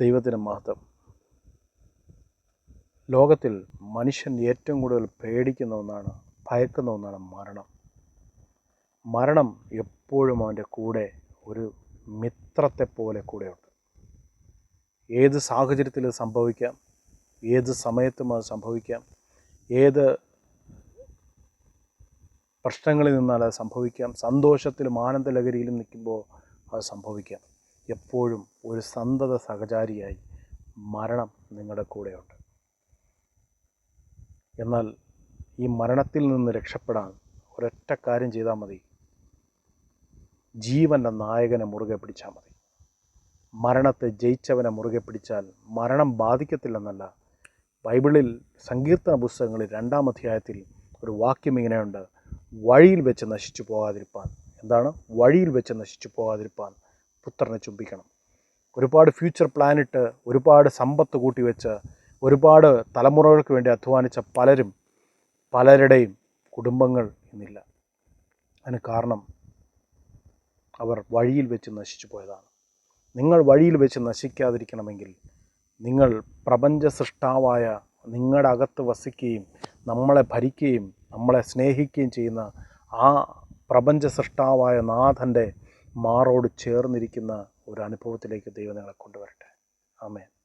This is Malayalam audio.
ദൈവത്തിന് മഹത്വം. ലോകത്തിൽ മനുഷ്യൻ ഏറ്റവും കൂടുതൽ പേടിക്കുന്ന ഒന്നാണ് ഭയക്കുന്ന ഒന്നാണ് മരണം. മരണം എപ്പോഴും അവന്റെ കൂടെ ഒരു മിത്രത്തെ പോലെ കൂടെയുണ്ട്. ഏത് സാഹചര്യത്തിൽ സംഭവിക്കാം ഏത് സമയത്തും അത് സംഭവിക്കാം ഏത് പ്രശ്നങ്ങളിൽ നിന്നാൽ അത് സംഭവിക്കാം സന്തോഷത്തിലും ആനന്ദലഹരിയിലും നിൽക്കുമ്പോൾ അത് സംഭവിക്കാം. എപ്പോഴും ഒരു സന്തത സഹചാരിയായി മരണം നിങ്ങളുടെ കൂടെയുണ്ട്. എന്നാൽ ഈ മരണത്തിൽ നിന്ന് രക്ഷപ്പെടാൻ ഒരൊറ്റ കാര്യം ചെയ്താൽ മതി. ജീവന്റെ നായകനെ മുറുകെ പിടിച്ചാൽ മതി. മരണത്തെ ജയിച്ചവനെ മുറുകെ പിടിച്ചാൽ മരണം ബാധിക്കത്തില്ലെന്നല്ല. ബൈബിളിൽ സങ്കീർത്തന പുസ്തകങ്ങളിൽ രണ്ടാം അധ്യായത്തിൽ ഒരു വാക്യം ഇങ്ങനെയുണ്ട്. വഴിയിൽ വെച്ച് നശിച്ചു പോകാതിരിപ്പാൻ. എന്താണ്? വഴിയിൽ വെച്ച് നശിച്ചു പോകാതിരിപ്പാൻ. പുത്രനെ ചുംബിക്കണം. ഒരുപാട് ഫ്യൂച്ചർ പ്ലാനിട്ട് ഒരുപാട് സമ്പത്ത് കൂട്ടിവെച്ച് ഒരുപാട് തലമുറകൾക്ക് വേണ്ടി അധ്വാനിച്ച പലരും പലരുടെയും കുടുംബങ്ങൾ ഇന്നില്ല അതിന് കാരണം അവർ വഴിയിൽ വെച്ച് നശിച്ചു പോയതാണ്. നിങ്ങൾ വഴിയിൽ വെച്ച് നശിക്കാതിരിക്കണമെങ്കിൽ നിങ്ങൾ പ്രപഞ്ച സൃഷ്ടാവായ നിങ്ങളുടെ അകത്ത് വസിക്കുകയും നമ്മളെ ഭരിക്കുകയും നമ്മളെ സ്നേഹിക്കുകയും ചെയ്യുന്ന ആ പ്രപഞ്ച സൃഷ്ടാവായ നാഥന്റെ മാറോട് ചേർന്നിരിക്കുന്ന ഒരു അനുഭവത്തിലേക്ക് ദൈവം നിങ്ങളെ കൊണ്ടുവരട്ടെ. ആമേൻ.